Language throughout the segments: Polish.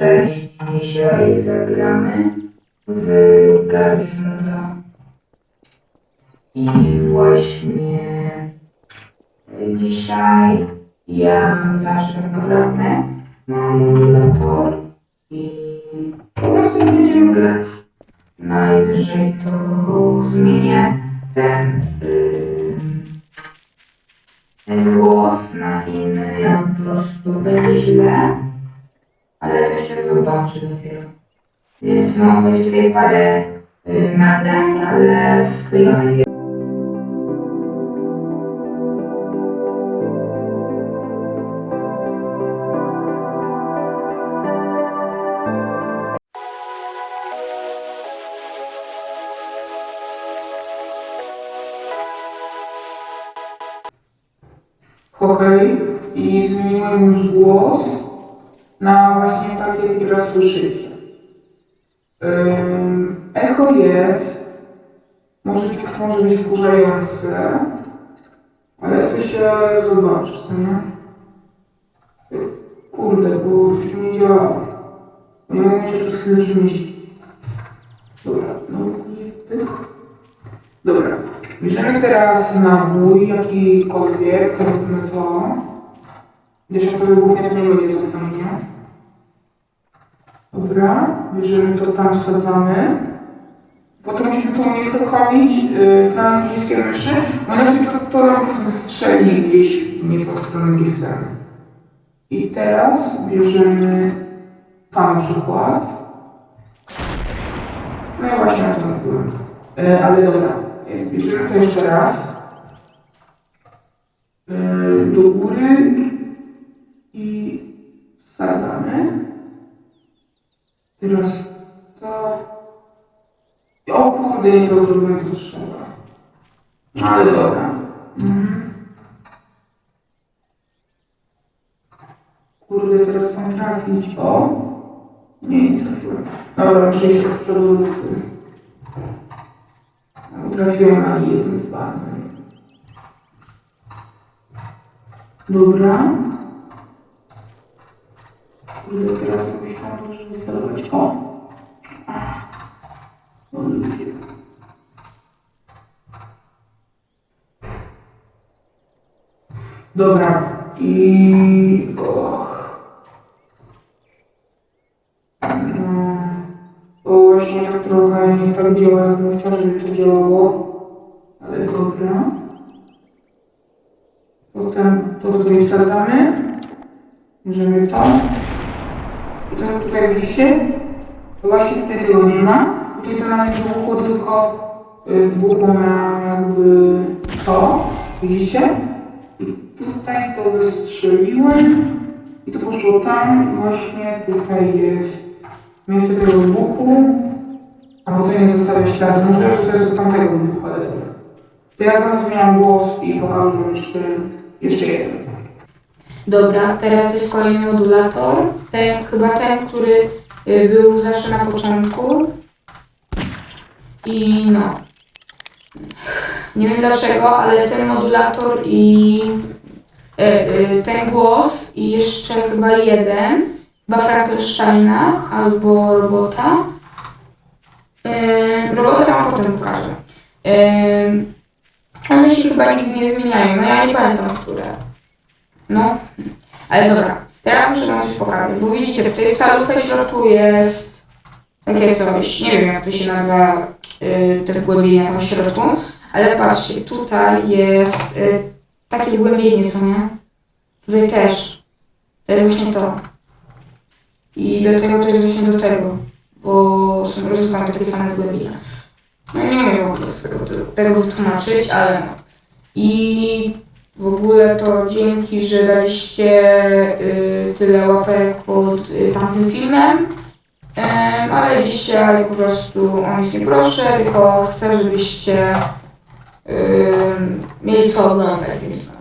Cześć, dzisiaj zagramy w Garsmuda. I właśnie dzisiaj ja zawsze tak naprawdę mam modulator i po prostu będziemy grać. Najwyżej to zmienię ten yy, głos na inny, jak po prostu będzie źle. Ale to się zobaczy dopiero. Więc no, będzie tutaj parę y, nagrań, ale sklejonych. Okej, i zmieniłem już głos na właśnie takie, teraz słyszycie. Echo jest, może, może być wkurzające, ale to się zobaczy, co nie? Kurde, bo już nie działa. Nie mogę przez chwilę zmieścić. Dobra, no tych. Dobra, bierzemy teraz nabój jakikolwiek, powiedzmy to. Gdzieś to wybuchnie, to nie będzie zupełnie. Dobra, bierzemy to tam, wsadzamy. Potem musimy to unieruchomić yy, na przyciskiem myszy, bo inaczej to, to nam po strzeli gdzieś nie tą stronę, gdzie chcemy. I teraz bierzemy tam przykład. No i właśnie na to mówiłem. E, ale dobra, e, bierzemy to jeszcze raz. E, do góry i wsadzamy. Teraz to. O kurde, nie to zrobiłem to trzeba. No ale dobra. Mhm. Kurde, teraz tam trafić. O! Nie, nie trafiłem. Dobra, muszę iść od przodu z tym. Trafiłem, ale jestem zwany. Dobra. Teraz jakbyś tam może wycelować. O! O ludzie. Dobra. I... Och. No. Bo właśnie tak trochę nie tak działa, jakbym chciał, żeby to działało. Ale dobra. Potem to tutaj wsadzamy. Bierzemy to. To tutaj widzicie? To właśnie nie ma. Tutaj to nam nie wybuchło, tylko wybuchło nam jakby to. Widzicie? Tutaj to wystrzeliłem. I to poszło tam. Właśnie tutaj jest miejsce tego wybuchu, a potem nie zostawia śladu. Może że to jest do tamtego wybuchu, ale dobra. Teraz znowu zmieniam głos i pokażę jeszcze, jeszcze jeden. Dobra, teraz jest kolejny modulator. Ten, chyba ten, który y, był zawsze na początku. I no. Nie wiem dlaczego, ale ten modulator i y, y, ten głos i jeszcze chyba jeden, chyba Frankensteina albo robota. Robota wam potem pokażę. One się chyba nigdy nie zmieniają, no ja nie pamiętam, które. No, ale dobra. Teraz muszę wam coś pokazać, bo widzicie, jest ta lufa w środku jest takie coś, nie wiem jak to się nazywa, yy, te wgłębienia tam w środku, ale patrzcie, tutaj jest yy, takie wgłębienie, co nie? Tutaj też. To jest właśnie to. I do tego to jest właśnie do tego, bo są rozwiązane takie same wgłębienia. No nie umiem po prostu tego, tego wytłumaczyć, ale no. I w ogóle to dzięki, że daliście y, tyle łapek pod y, tamtym filmem. Em, ale dzisiaj po prostu o nic nie proszę, tylko chcę, żebyście mieli co oglądać, więc no.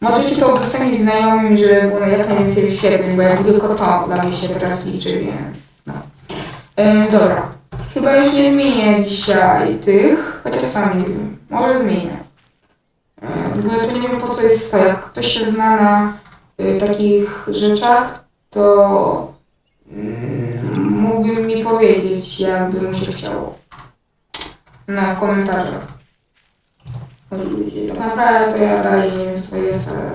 Możecie to udostępnić znajomym, żeby było jak najwięcej wyświetleń, bo jak tylko to dla mnie się teraz liczy, więc no. Dobra. Chyba już nie zmienię dzisiaj tych, chociaż sam nie wiem. Może zmienię. Ogóle to nie wiem po co jest to. Jak ktoś się zna na y, takich rzeczach, to mm, powiedzieć, jakby mu się chciało. W komentarzach. Tak naprawdę to ja dalej nie wiem, co to jest, ale...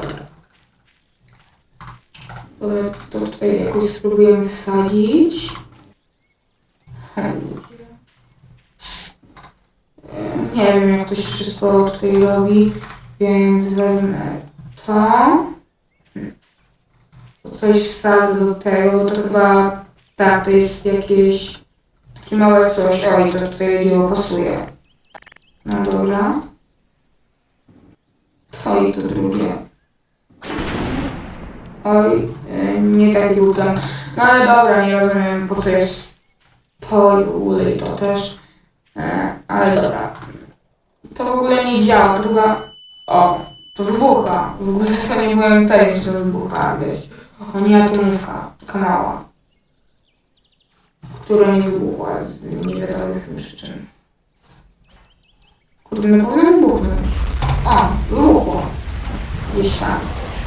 To tutaj jakoś spróbujemy wsadzić. Nie wiem, jak to się wszystko tutaj robi, więc wezmę to. Coś wsadzę do tego, bo to chyba, tak, to jest jakieś takie małe coś. Oj, to tutaj dzieło pasuje. No dobra. To i to drugie. Oj, e, nie tak długo. No ale dobra, nie rozumiem po co jest to i ogóle i to też. E, ale dobra. To w ogóle nie działa, to chyba... O, to wybucha. W ogóle to nie byłem pewien, że wybucha, wiesz. O nie, atomówka, taka mała. Która nie wybuchła z niewiadomych przyczyn. Kurde, no powinno wybuchnąć. O, wybuchło. Gdzieś tam.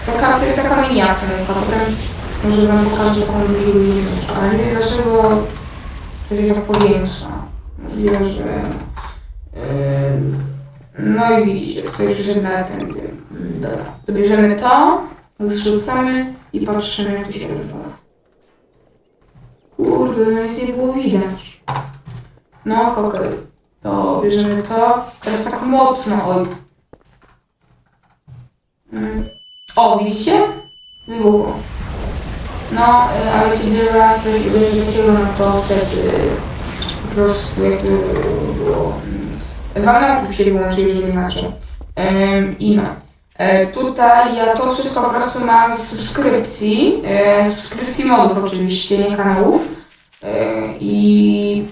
Taka, to jest taka mini atomówka, potem może wam pokażę taką dużą. Ale nie wiem dlaczego to się tak powiększa. Możliwe, że... Yy, no i widzicie, tutaj przyszedł na ten dym. Dobra. To bierzemy to, zrzucamy i patrzymy jak to się rozwala. Kurde, no nic nie było widać. No okej. To bierzemy to. Teraz tak mocno, oj. Mm. O, widzicie? Wybuchło. No, y, ale kiedy raz coś uderzy takiego, no to wtedy po prostu jakby było... mm, Na się wyłączy, jeżeli macie. Ym, I no. E, Tutaj ja to wszystko po prostu mam z subskrypcji, e, subskrypcji modów oczywiście, nie kanałów. E, I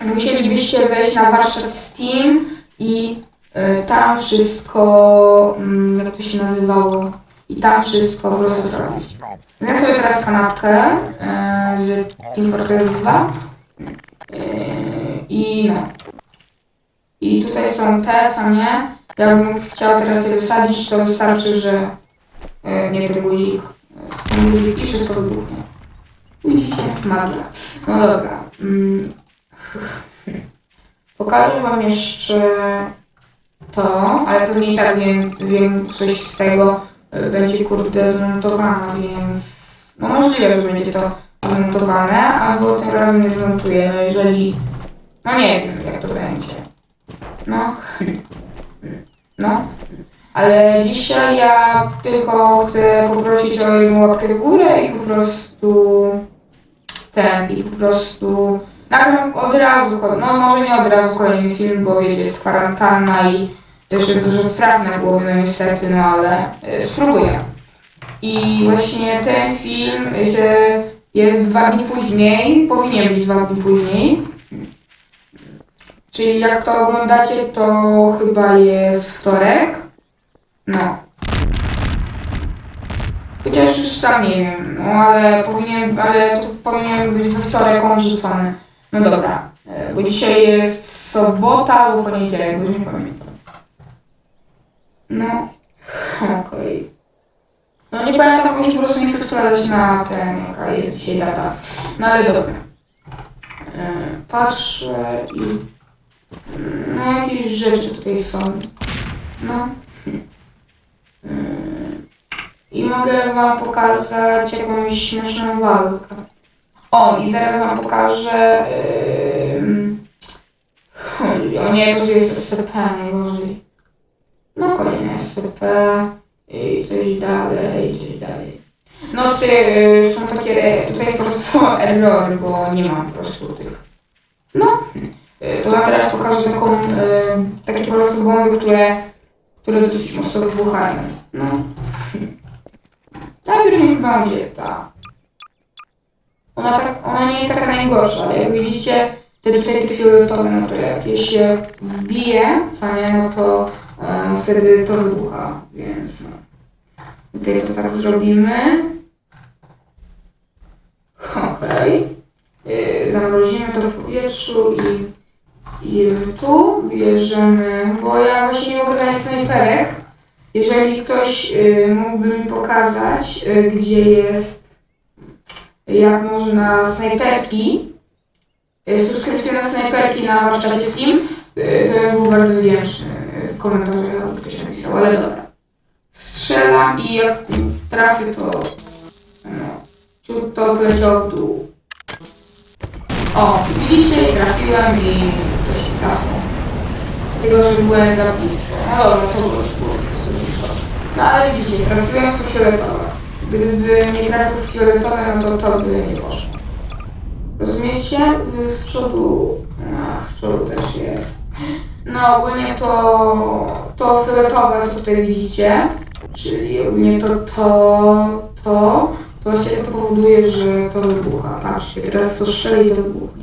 musielibyście wejść na warsztat Steam i e, tam wszystko, mm, jak to się nazywało, i tam wszystko po prostu zrobić. Ja sobie teraz kanapkę z Team Fortress 2 e, i no. I tutaj są te, co nie. Jakbym chciał teraz je wysadzić, to wystarczy, że e, nie ten guzik. e, Ten guzik i wszystko wybuchnie. Widzicie? Magia. No dobra. Mm. Pokażę wam jeszcze to, ale pewnie i tak wiem, większość z tego e, będzie kurde zmontowana, więc no możliwe, że będzie to zmontowane, albo tym razem nie zmontuję, no jeżeli... No nie wiem, jak to będzie. No. No. Ale dzisiaj ja tylko chcę poprosić o jedną łapkę w górę i po prostu ten, i po prostu nagram od razu, no może nie od razu kolejny film, bo wiecie, jest kwarantanna i też jest dużo spraw na głowie, no niestety, no ale y, spróbuję. I właśnie ten film że jest dwa dni później, powinien być dwa dni później. Czyli jak to oglądacie, to chyba jest wtorek. No. Chociaż już sam nie wiem, no ale powinien, ale to powinien być we wtorek on. No dobra, e, bo dzisiaj jest sobota albo poniedziałek, już nie pamiętam. No, okej. No nie pamiętam, bo się po prostu nie chce sprawdzać na ten, jaka jest dzisiaj data. No ale dobra. E, Patrzę i... No jakieś rzeczy tutaj są. No. I mogę wam pokazać jakąś śmieszną walkę. O, i zaraz wam pokażę... Ym... O nie, to jest SCP najgorzej. No kolejne SCP i coś dalej, coś dalej. No tutaj y, są takie, tutaj po prostu są errory, bo nie mam po prostu tych. No, teraz pokażę taką, y, takie po prostu bomby, które, które dosyć mocno wybuchają. No. Najpierw niech będzie ta. Ona, tak, ona nie jest taka najgorsza, ale jak widzicie, te tutaj te fioletowe, no to jak je się wbije, co nie, no to e, wtedy to wybucha, więc no. Tutaj to tak zrobimy. Okej. Yy, zamrozimy to w powietrzu i, i tu bierzemy, bo ja właśnie nie mogę znaleźć snajperek. Jeżeli ktoś y, mógłby mi pokazać, y, gdzie jest, jak można snajperki y, subskrypcję na snajperki na warsztacie Steam, y, to bym był bardzo wdzięczny y, w komentarzach, aby ktoś napisał, ale dobra. Strzelam i jak trafię, to no, ciut to poleciał w dół. O, widzicie, trafiłem i Tego, że byłem za blisko. No dobra, to było blisko. No ale widzicie, trafiłem w to fioletowe. Gdyby nie trafił w fioletowe, no to to by nie poszło. Rozumiecie? Z przodu... Ach, z przodu też jest. No ogólnie to... To fioletowe, co tutaj widzicie, czyli ogólnie to to... To... To właśnie to powoduje, że to wybucha. Patrzcie, teraz to strzeli i to wybuchnie.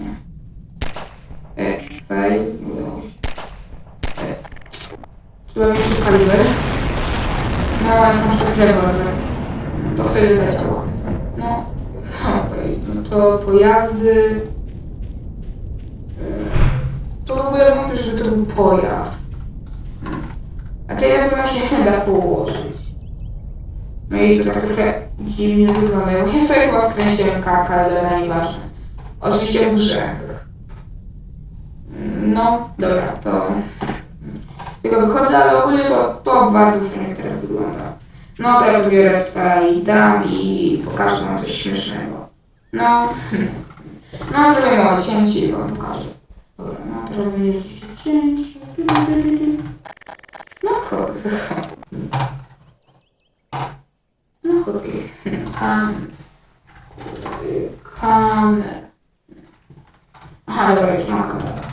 E, fail, nie udało się. E, Trzeba mieć tu kaliber. No, masz to rewolwer. To wtedy zadziała. No, okej, no to pojazdy. E, To w ogóle wątpię, żeby to był pojazd. A to na pewno się nie da położyć. No i to tak trochę dziwnie wygląda. Ja właśnie sobie chyba skręciłem karkę, ale nieważne. Oczywiście w grzech. No, dobra, to... Tylko wychodzę, ale ogólnie to, to bardzo fajnie teraz wygląda. No to ja to biorę tutaj, dam i pokażę wam coś śmiesznego. No, no zrobię małe cięcie i wam pokażę. Dobra, no teraz jakieś cięcie. No chodź. No chodź. Kam... Kamer. Aha, dobra, już mam kamerę.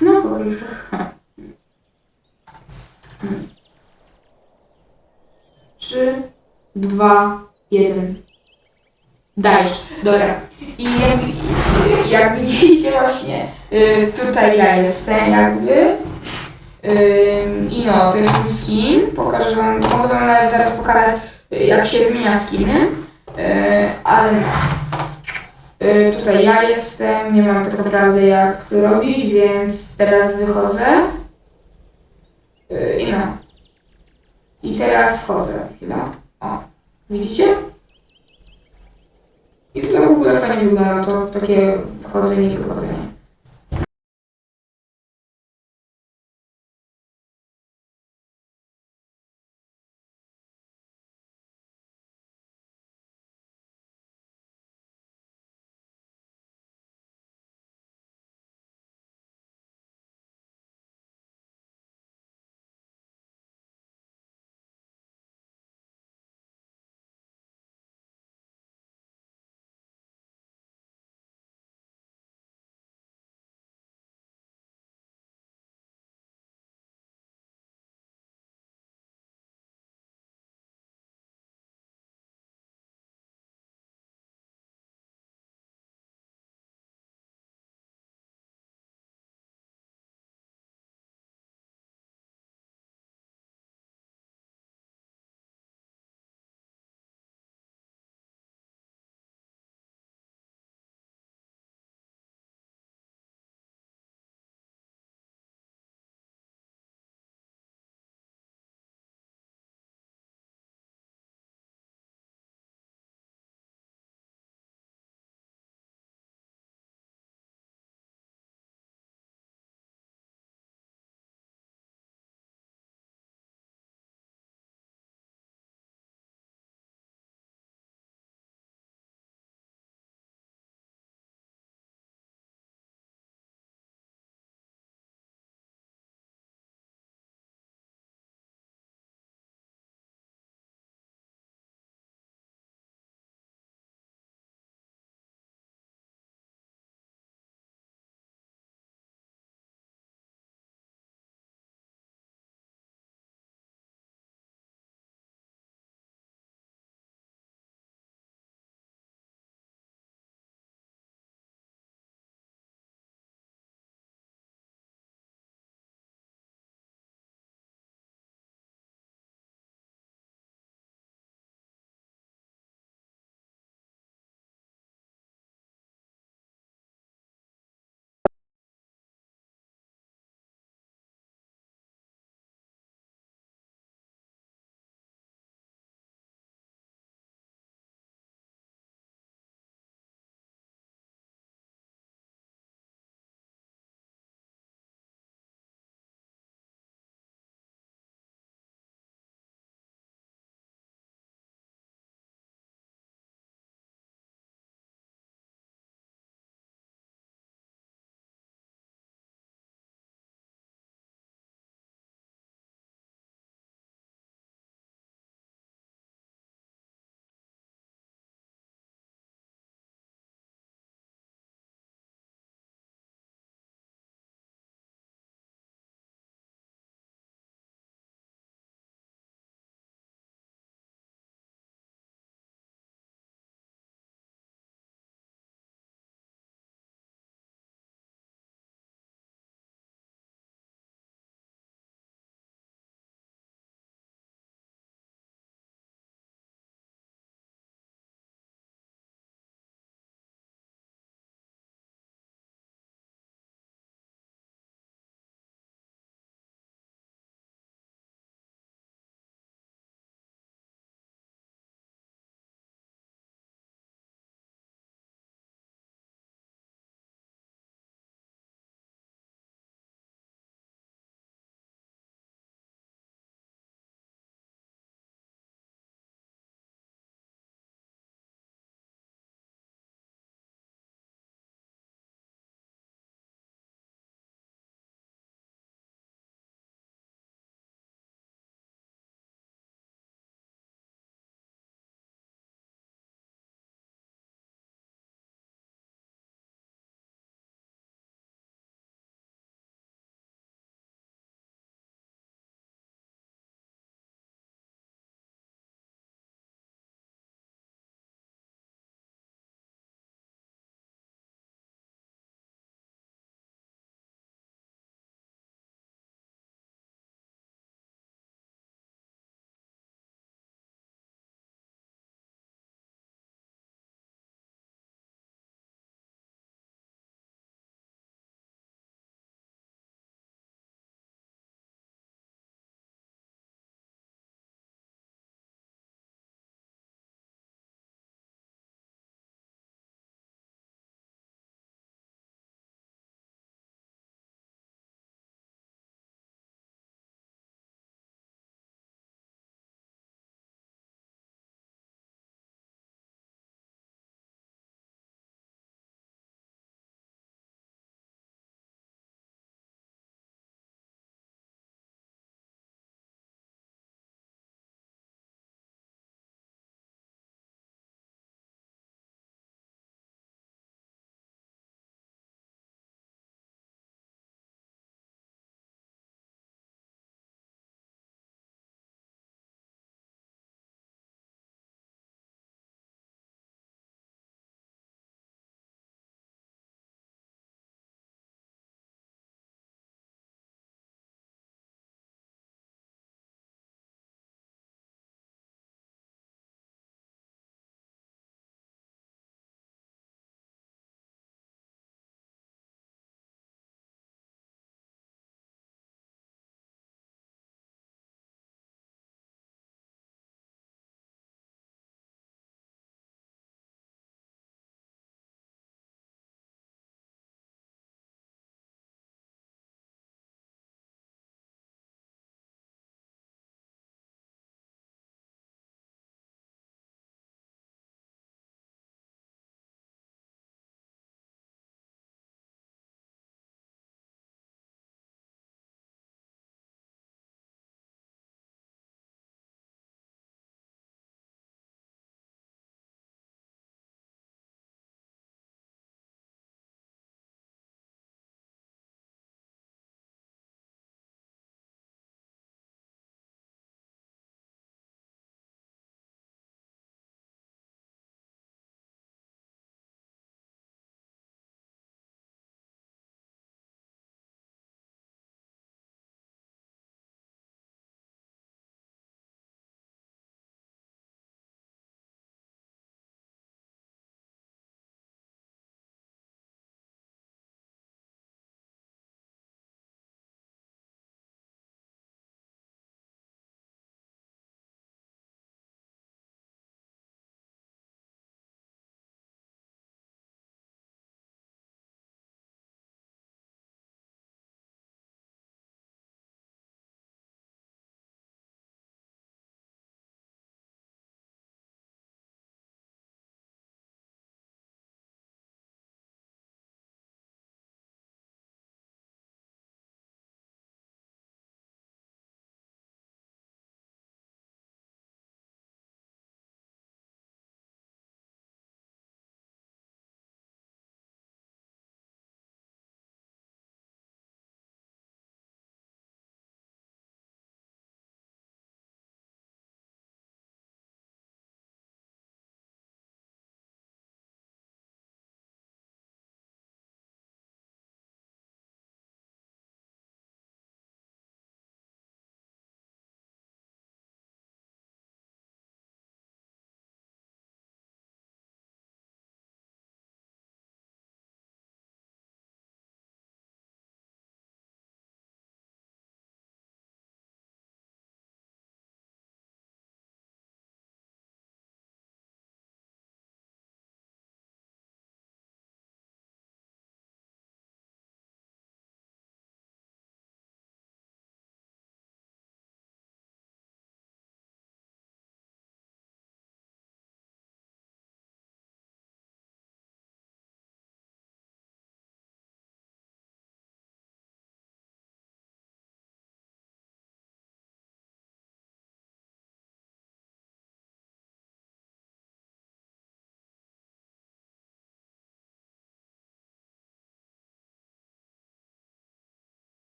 No chodź. Trzy, dwa, jeden. Dajesz. Dobra. I jak, jak widzicie właśnie, y, tutaj ja jestem jakby. I no, to jest mój skin. Pokażę wam, mogę wam nawet zaraz pokazać, y, jak się zmienia skiny. Y, ale no. Y, tutaj ja jestem, nie mam tak naprawdę jak to robić, więc teraz wychodzę. I no. I teraz wchodzę. Chwila. O, widzicie? I to w ogóle fajnie wygląda, to takie wchodzenie i wychodzenie.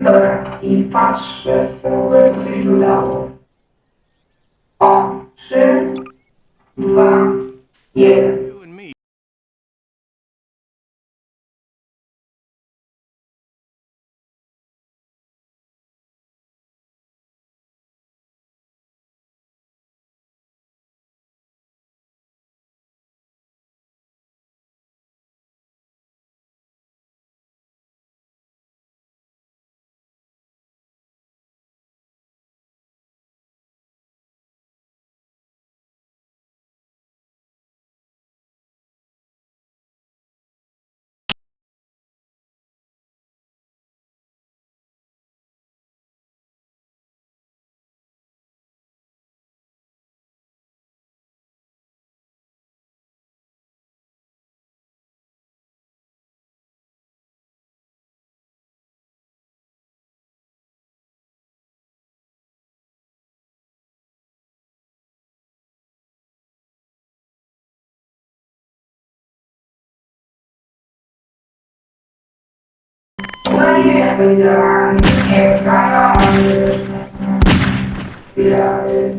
Dobra, i patrzę, ogóle to coś udało. O, trzy, dwa, jeden. No nie wiem, jak to działa. Nie fajna, ale... Chwila, y,